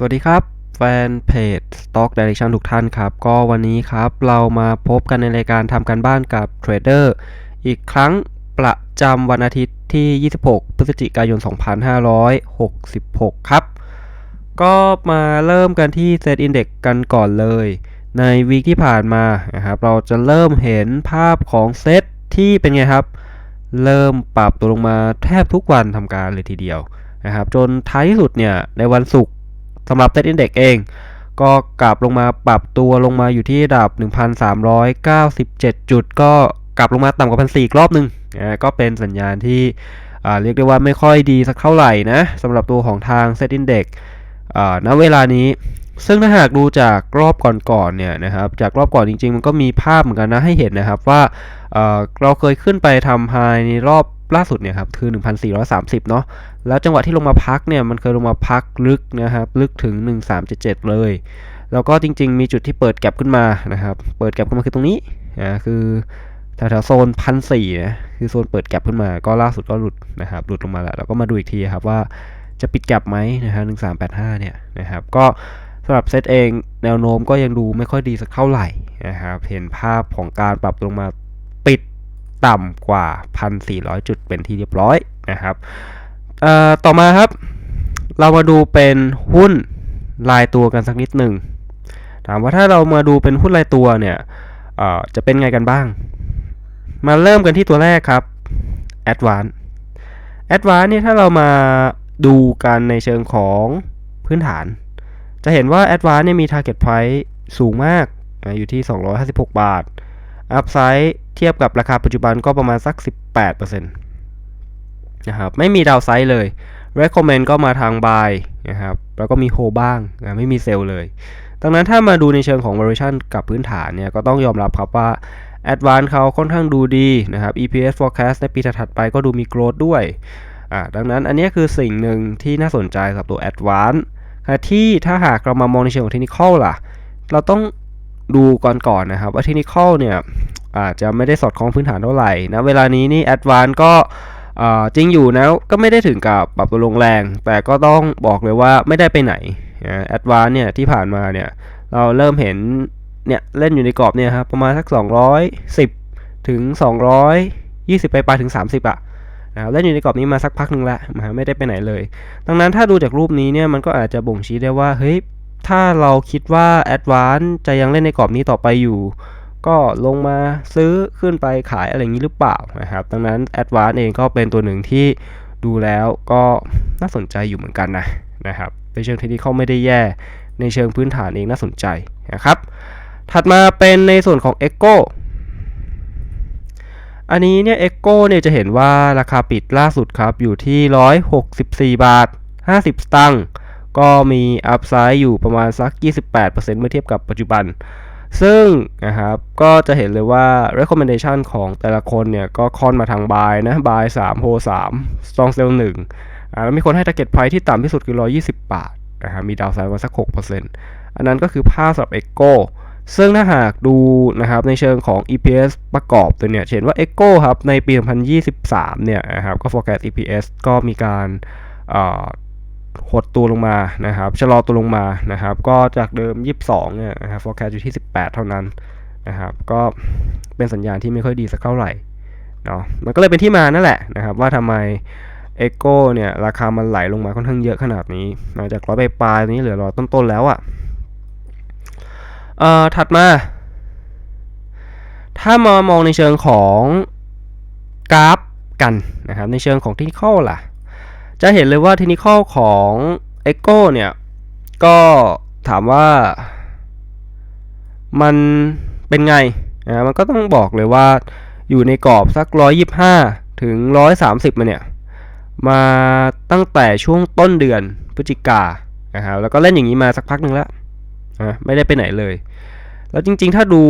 สวัสดีครับ แฟนเพจ Stock Direction ทุกท่านครับ ก็วันนี้ครับเรามาพบกันในรายการทำการบ้านกับเทรดเดอร์อีกครั้งประจำวันอาทิตย์ที่ 26 พฤศจิกายน 2566 ครับ ก็มาเริ่มกันที่ Set Index กันก่อนเลย ในวีคที่ผ่านมานะครับเราจะเริ่มเห็นภาพของเซตที่เป็นไงครับ เริ่มปรับตัวลงมาแทบทุกวันทำการเลยทีเดียวนะครับจนท้ายที่สุดเนี่ยในวันศุกร์ สำหรับ Set Index เอง ก็กลับลงมาปรับตัวลงมาอยู่ที่ระดับ 1,397 จุด ก็กลับลงมาต่ำกว่าพันสี่รอบหนึ่งก็เป็นสัญญาณที่เรียกได้ว่าไม่ค่อยดีสักเท่าไหร่นะสำหรับตัวของทาง Set Index อ่าณเวลานี้ซึ่งถ้าหากดูจากรอบก่อนๆเนี่ยนะครับจากรอบก่อนจริงๆ มันก็มีภาพเหมือนกันนะให้เห็นนะครับว่าเเราเคยขึ้นไปทำไฮในรอบ ล่าสุดเนี่ยครับคือ 1,430 เนาะแล้วจังหวะที่ลงมาพักเนี่ยมันเคยลงมาพักลึกนะครับลึกถึง 1377 เลย แล้วก็จริง ๆ มีจุดที่เปิดแก็บขึ้นมานะครับเปิดแก็บขึ้นมาคือตรงนี้นะคือแถวๆโซนพันสี่นะคือโซนเปิดแก็บขึ้นมาก็ล่าสุดก็หลุดนะครับหลุดลงมาแล้วเราก็มาดูอีกทีครับว่าจะปิดแก็บไหมนะฮะ1385เนี่ยนะครับก็สำหรับเซตเองแนวโน้มก็ยังดูไม่ค่อยดีสักเท่าไหร่นะครับเห็นภาพของการปรับลงมา ต่ำกว่า 1,400 จุดเป็นที่เรียบร้อยนะครับต่อมาครับ เรามาดูเป็นหุ้นรายตัวกันสักนิดหนึ่งถามว่าถ้าเรามาดูเป็นหุ้นรายตัวเนี่ยจะเป็นไงกันบ้าง มาเริ่มกันที่ตัวแรกครับ Advance Advance เนี่ยถ้าเรามาดูกันในเชิงของพื้นฐาน จะเห็นว่า Advance เนี่ยมี Target Price สูงมาก อยู่ที่ 256 บาท Upside เทียบกับราคาปัจจุบันก็ประมาณสัก 18%นะครับไม่มีดาวไซด์เลย Recommend ก็มาทาง Buy นะครับแล้วก็มี Hold บ้างนะไม่มีเซลล์เลย ดังนั้นถ้ามาดูในเชิงของ valuation กับพื้นฐานเนี่ยก็ต้องยอมรับครับว่า Advance เขาค่อนข้างดูดีนะครับ EPS forecast ในปีถัดๆไปก็ดูมี growth ด้วยอ่าดังนั้นอันนี้คือสิ่งหนึ่งที่น่าสนใจสำหรับตัว Advance ขณะที่ถ้าหากเรามามองในเชิงของ Technical ล่ะ เราต้อง ดูก่อนก่อนนะครับ ว่า Technical เนี่ยอาจจะไม่ได้สอดคล้องพื้นฐานเท่าไหร่นะเวลานี้นี่ Advance ก็จริงอยู่นะก็ไม่ได้ถึงกับปรับตัวลงแรง แต่ก็ต้องบอกเลยว่าไม่ได้ไปไหนแอดวานเนี่ยที่ผ่านมาเนี่ยเราเริ่มเห็นเนี่ยเล่นอยู่ในกรอบเนี่ยครับประมาณสัก 210 ถึง 220 ไปปลายถึง 30อะนะเล่นอยู่ในกรอบนี้มาสักพักหนึ่งแล้วนะไม่ได้ไปไหนเลย ดังนั้นถ้าดูจากรูปนี้เนี่ยมันก็อาจจะบ่งชี้ได้ว่าเฮ้ย ถ้าเราคิดว่า Advance จะยังเล่นในกรอบนี้ต่อไปอยู่ ก็ลงมาซื้อขึ้นไปขายอะไรอย่างนี้หรือเปล่านะครับ ดังนั้น Advance เองก็เป็นตัวหนึ่งที่ดูแล้วก็น่าสนใจอยู่เหมือนกันนะนะครับในเชิงเทคนิคไม่ได้แย่ในเชิงพื้นฐานเองน่าสนใจนะครับ ถัดมาเป็นในส่วนของ Echo อันนี้เนี่ย Echo เนี่ยจะเห็นว่าราคาปิดล่าสุดครับ อยู่ที่ 164 บาท 50 สตางค์ ก็มีอัพไซด์อยู่ประมาณสัก 28%เมื่อเทียบกับปัจจุบัน ซึ่งนะครับก็จะเห็นเลยว่า recommendation ของแต่ละคนเนี่ย ก็ค่อนมาทาง buy นะ buy 3 hold 3 strong sell 1อ่าแล้วมีคนให้ target price ที่ต่ำที่สุดคือ 120 บาทนะครับมีดาวไซด์มาสัก 6%อันนั้นก็คือภาพสำหรับ Echo ซึ่งถ้าหากดูนะครับในเชิงของ EPS ประกอบตัวเนี่ยเห็นว่า Echo ครับในปี 2023 เนี่ยนะครับก็ forecast EPS ก็มีการ หดตัวลงมานะครับชะลอตัวลงมานะครับ ก็จากเดิม 22เนี่ยนะครับ forecast อยู่ที่ 18 เท่านั้นนะครับ ก็เป็นสัญญาณที่ไม่ค่อยดีสักเท่าไหร่เนาะมันก็เลยเป็นที่มานั่นแหละนะครับ ว่าทำไม Echo เนี่ยราคามันไหลลงมาค่อนข้างเยอะขนาดนี้มาจากร้อยปลายนี้เหลือร้อยต้นๆแล้วอะ่ะเอ่อถัดมา ถ้ามามองในเชิงของกราฟกันนะครับในเชิงของเทคนิคล่ะ จะเห็นเลยว่าเทคนิคของ Echo เนี่ย ก็ถามว่า มันเป็นไงนะมันก็ต้องบอกเลยว่าอยู่ในกรอบสัก 125 ถึง 130 มาเนี่ย มาตั้งแต่ช่วงต้นเดือนพฤศจิกานะครับแล้วก็เล่นอย่างนี้มาสักพักหนึ่งแล้วนะไม่ได้ไปไหนเลย แล้วจริงๆ ถ้าดู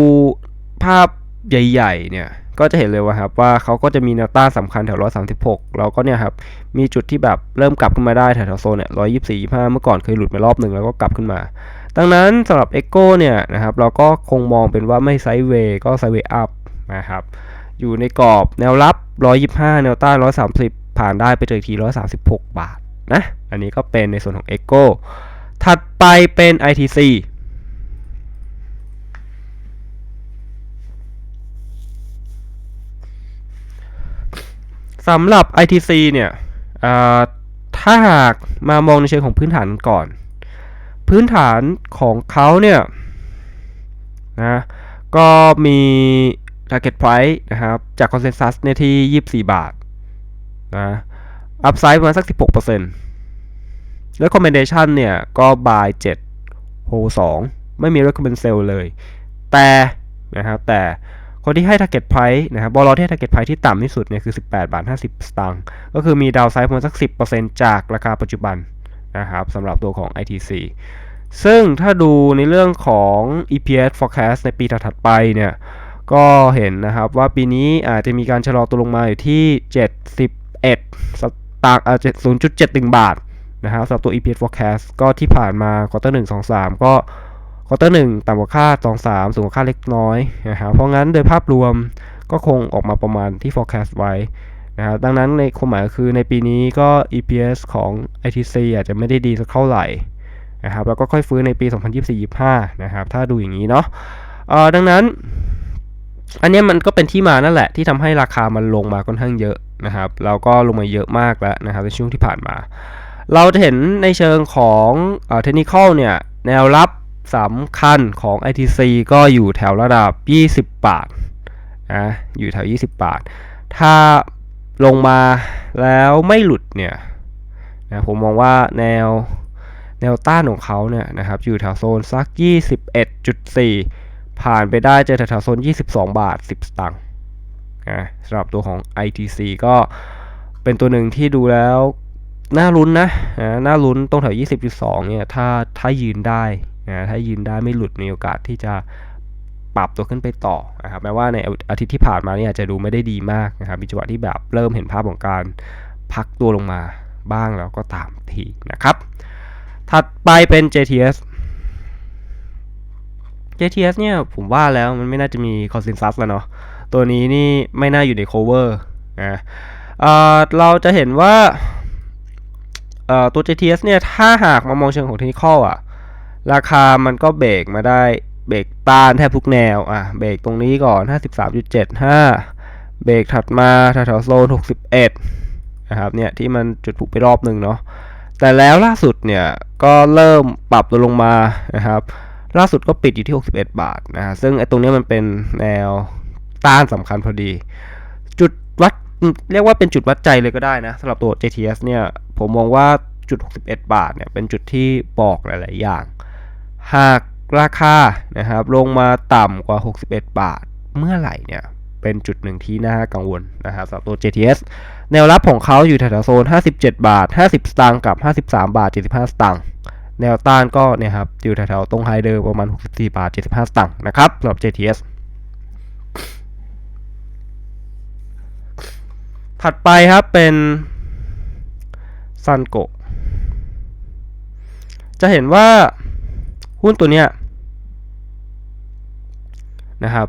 ภาพใหญ่ ๆ เนี่ย ก็จะเห็นเลยว่าครับว่าเขาก็จะมีแนวต้านสำคัญแถว136แล้วก็เนี่ยครับมีจุดที่แบบเริ่มกลับขึ้นมาได้แถวโซนเนี่ย124 25เมื่อก่อนเคยหลุดไปรอบหนึ่งแล้วก็กลับขึ้นมา ดังนั้นสำหรับ Echo เนี่ยนะครับเราก็คงมองเป็นว่าไม่ไซด์เวย์ก็ไซด์เวย์อัพนะครับอยู่ในกรอบแนวรับ 125 แนวต้าน 130 ผ่านได้ไปเจอที 136 บาทนะ อันนี้ก็เป็นในส่วนของ Echo ถัดไปเป็น ITC สำหรับ ITC เนี่ยถ้าหากมามองในเชิงของพื้นฐานก่อน พื้นฐานของเขาเนี่ยนะก็มี target price นะครับ จาก consensus เนี่ยที่ 24 บาทนะ upside ประมาณสัก 16%แล้ว recommendation เนี่ย ก็ buy 7 hold 2 ไม่มี recommend sell เลย แต่นะครับแต่ คนที่ให้ target price นะครับบอลที่ให้ target price ที่ต่ำที่สุดเนี่ยคือ 18 บาท 50 สตางค์ก็คือมี downside ประมาณสัก 10%จากราคาปัจจุบันนะครับสำหรับตัวของ ITC ซึ่งถ้าดูในเรื่องของ EPS forecast ในปีถัดๆไปเนี่ยก็เห็นนะครับว่าปีนี้อาจจะมีการชะลอตัวลงมาอยู่ที่ 71 สตางค์อ่า0.71 บาทนะครับสำหรับตัว EPS forecast ก็ที่ผ่านมาควอเตอร์1 2 3 ก็ ควอเตอร์1ต่ำกว่าคาด2 3สูงกว่าคาดเล็กน้อยนะครับเพราะงั้นโดยภาพรวมก็คงออกมาประมาณที่ forecast ไว้นะครับดังนั้นในความหมายก็คือในปีนี้ก็ EPS ของ ITC อาจจะไม่ได้ดีสักเท่าไหร่นะครับแล้วก็ค่อยฟื้นในปี 2024-25นะครับถ้าดูอย่างนี้เนาะเอ่อดังนั้น อันนี้มันก็เป็นที่มานั่นแหละ ที่ทำให้ราคามันลงมาค่อนข้างเยอะนะครับแล้วก็ลงมาเยอะมากแล้วนะครับในช่วงที่ผ่านมา เราจะเห็นในเชิงของเทคนิคอลเนี่ยแนวรับ สำคัญของ ITC ก็อยู่แถวระดับ 20 บาทนะอยู่แถว 20 บาท ถ้าลงมาแล้วไม่หลุดเนี่ยนะผมมองว่าแนวแนวต้านของเขาเนี่ยนะครับอยู่แถวโซนสัก 21.4 ผ่านไปได้เจอแถวโซน 22 บาท 10 สตางค์นะสำหรับตัวของ ITC ก็เป็นตัวหนึ่งที่ดูแล้วน่าลุ้นนะนะน่าลุ้นตรงแถว 20.2 เนี่ย ถ้าถ้ายืนได้ นะถ้ายืนได้ไม่หลุดมีโอกาสที่จะปรับตัวขึ้นไปต่อนะครับแม้ว่าในอาทิตย์ที่ผ่านมาเนี่ยอาจจะดูไม่ได้ดีมากนะครับมีจังหวะที่แบบเริ่มเห็นภาพของการพักตัวลงมาบ้างแล้วก็ตามทีนะครับ ถัดไปเป็น JTS JTS เนี่ยผมว่าแล้วมันไม่น่าจะมีคอนเซนแซสแล้วเนาะตัวนี้นี่ไม่น่าอยู่ใน cover นะเเราจะเห็นว่าตัว JTS เนี่ยถ้าหากมามองเชิงของเทคนิคอลอะ ราคามันก็เบรกมาได้เบรกต้านแทบทุกแนว อะ เบรกตรงนี้ก่อน 53.75 เบรกถัดมาแถวๆโซน 61 นะครับ เนี่ย ที่มันจุดผูกไปรอบหนึ่งเนาะ แต่แล้วล่าสุดเนี่ย ก็เริ่มปรับตัวลงมา นะครับ ล่าสุดก็ปิดอยู่ที่ 61 บาทนะฮะซึ่งไอ้ตรงนี้มันเป็นแนวต้านสำคัญพอดี จุดวัด เรียกว่าเป็นจุดวัดใจเลยก็ได้นะสำหรับตัว JTS เนี่ย ผมมองว่าจุด 61 บาทเนี่ย เป็นจุดที่บอกหลาย ๆ อย่าง หากราคานะครับลงมาต่ำกว่า 61 บาท เมื่อไหร่เนี่ยเป็นจุดหนึ่งที่น่ากังวลนะครับสำหรับตัว JTS แนวรับของเขาอยู่แถวโซน 57 บาท 50 สตางค์กับ 53 บาท 75 สตางค์แนวต้านก็เนี่ยครับอยู่แถวๆตรงไฮเดอร์ประมาณ 64 บาท 75 สตางค์นะครับสำหรับ JTS ถัดไปครับเป็นซันโกจะเห็นว่า หุ้นตัวเนี้ยนะครับ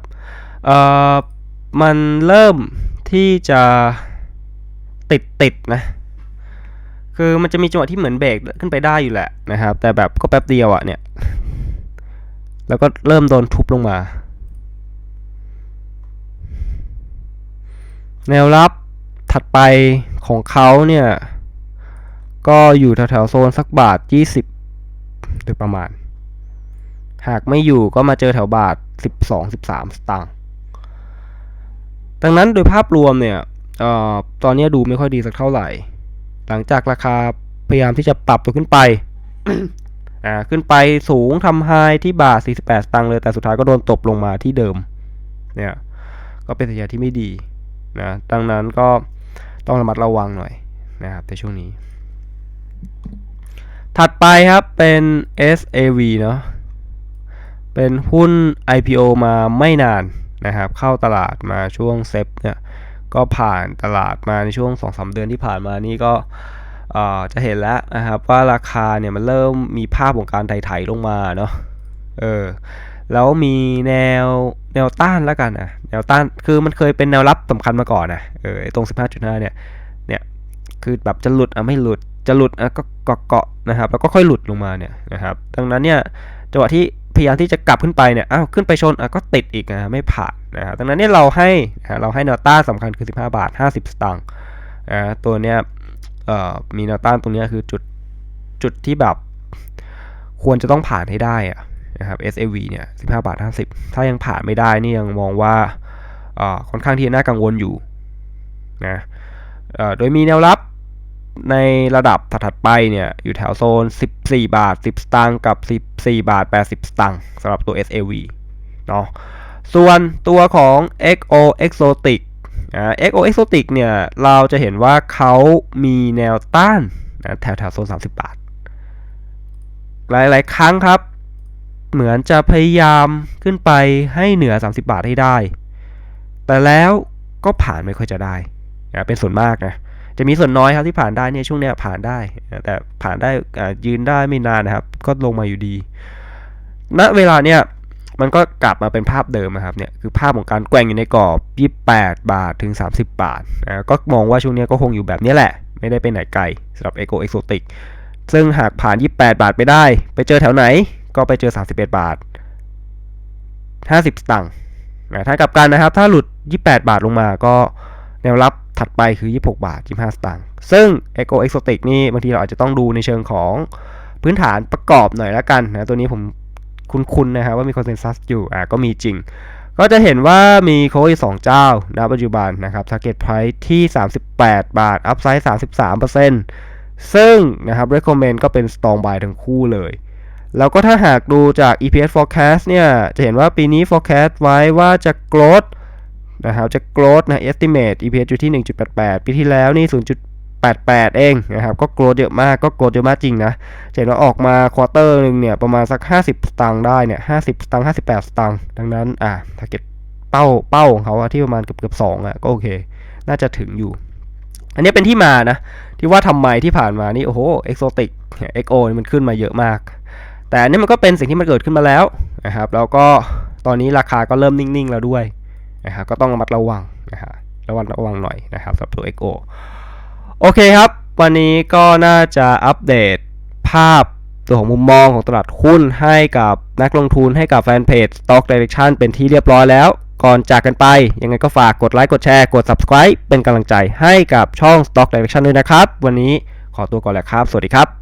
เอ่อมันเริ่มที่จะติดติดนะคือมันจะมีจังหวะที่เหมือนเบรกขึ้นไปได้อยู่แหละนะครับ แต่แบบก็แป๊บเดียวอะ่ะเนี่ยแล้วก็เริ่มโดนทุบลงมา แนวรับถัดไปของเขาเนี่ย ก็อยู่แถวๆโซนสักบาท 20 โดยประมาณ หากไม่อยู่ก็มาเจอแถวบาท 12-13 สตางค์ดังนั้นโดยภาพรวมเนี่ยออตอนนี้ดูไม่ค่อยดีสักเท่าไหร่ หลังจากราคาพยายามที่จะปรับตัวขึ้นไป อ่า ขึ้นไปสูงทำไฮที่บาท 48 สตางค์เลย แต่สุดท้ายก็โดนตบลงมาที่เดิม เนี่ย ก็เป็นสัญญาณที่ไม่ดีนะ ดังนั้นก็ต้องระมัดระวังหน่อยนะครับในช่วงนี้ ถัดไปครับเป็น SAV เนาะ เป็นหุ้น IPO มาไม่นานนะครับ เข้าตลาดมาช่วงเซฟเนี่ยก็ผ่านตลาดมาในช่วง 2-3 เดือนที่ผ่านมานี่ก็จะเห็นแล้วนะครับว่าราคาเนี่ยมันเริ่มมีภาพของการไถๆลงมาเนาะเออแล้วมีแนวแนวต้านแล้วกันนะแนวต้านคือมันเคยเป็นแนวรับสำคัญมาก่อนนะเออไอ้ตรง 15.5 เนี่ยเนี่ยคือแบบจะหลุดอะไม่หลุดจะหลุดอะก็เกาะเกาะนะครับแล้วก็ค่อยหลุดลงมาเนี่ยนะครับดังนั้นเนี่ยจังหวะที่ พยายามที่จะกลับขึ้นไปเนี่ยอ้าวขึ้นไปชนอะก็ติดอีกนะไม่ผ่านนะครับดังนั้นเนี่ยเราให้เราให้นวต้าสำคัญคือ 15 บาท 50 สตางค์นะตัวเนี้ยมีแนวต้านตรงเนี้ยคือจุดจุดที่แบบควรจะต้องผ่านให้ได้อะนะครับ SAV เนี่ย15บาท50 ถ้ายังผ่านไม่ได้นี่ยังมองว่าค่อนข้างที่จะน่ากังวลอยู่นะโดยมีแนวรับ ในระดับถัดไปเนี่ยอยู่แถวโซน 14 บาท 10 สตางค์กับ 14 บาท 80 สตางค์สำหรับตัว SAV เนาะส่วนตัวของ XO Exotic อ่า XO Exotic เนี่ยเราจะเห็นว่าเขามีแนวต้านนะแถวแถวโซน 30 บาท หลาย ๆ ครั้งครับ เหมือนจะพยายามขึ้นไปให้เหนือ 30 บาทให้ได้ แต่แล้วก็ผ่านไม่ค่อยจะได้นะเป็นส่วนมากนะ จะมีส่วนน้อยครับที่ผ่านได้เนี่ยช่วงเนี้ยผ่านได้ แต่ผ่านได้ยืนได้ไม่นานนะครับ ก็ลงมาอยู่ดีณเวลาเนี่ยมันก็กลับมาเป็นภาพเดิมนะครับเนี่ยคือภาพของการแกว่งอยู่ในกรอบ 28 บาทถึง 30 บาทนะก็มองว่าช่วงเนี้ยก็คงอยู่แบบนี้แหละ ไม่ได้ไปไหนไกลสำหรับ Eco Exotic ซึ่งหากผ่าน 28 บาทไปได้ ไปเจอแถวไหนก็ไปเจอ 31 บาท 50 สตางค์นะถ้ากลับกันนะครับ ถ้าหลุด 28 บาทลงมาก็แนวรับ ถัดไปคือ 26 บาท 25 สตางค์ ซึ่ง Eco Exotic นี่บางทีเราอาจจะต้องดูในเชิงของพื้นฐานประกอบหน่อยละกันนะ ตัวนี้ผมคุ้นๆนะครับว่ามีคอนเซนแซสอยู่ อ่าก็มีจริง ก็จะเห็นว่ามีโค้ดสองเจ้าณปัจจุบันนะครับ target price ที่ 38 บาท upside 33%ซึ่งนะครับ recommend ก็เป็น strong buy ทั้งคู่เลยแล้วก็ถ้าหากดูจาก EPS forecast เนี่ย จะเห็นว่าปีนี้ forecast ไว้ว่าจะ growth นะครับจะ growth นะ estimate EPS อยู่ที่ 1.88 ปีที่แล้วนี่ 0.88 เองนะครับ ก็ growth เยอะมาก ก็ growth เยอะมากจริงนะเห็นว่าออกมาควอเตอร์หนึ่งเนี่ย ประมาณสัก 50 สตางค์ได้เนี่ย 50 สตางค์ 58 สตางค์ ดังนั้น อะ target เป้า เป้าของเขาที่ประมาณเกือบเกือบสองอะ ก็โอเค น่าจะถึงอยู่ อันนี้เป็นที่มานะ ที่ว่าทำไมที่ผ่านมานี่ โอ้โห exotic XO นี่มันขึ้นมาเยอะมาก แต่อันนี่มันก็เป็นสิ่งที่มันเกิดขึ้นมาแล้วนะครับ แล้วก็ตอนนี้ราคาก็เริ่มนิ่งๆแล้วด้วย นะครับก็ต้องระมัดระวังนะฮะระวังระวังหน่อยนะครับสำหรับตัว XO โอเคครับ วันนี้ก็น่าจะอัปเดตภาพตัวของมุมมองของตลาดหุ้นให้กับนักลงทุนให้กับแฟนเพจ Stock Direction เป็นที่เรียบร้อยแล้ว ก่อนจากกันไป ยังไงก็ฝากกดไลค์กดแชร์กด Subscribe เป็นกำลังใจให้กับช่อง Stock Direction ด้วยนะครับ วันนี้ขอตัวก่อนแหละครับ สวัสดีครับ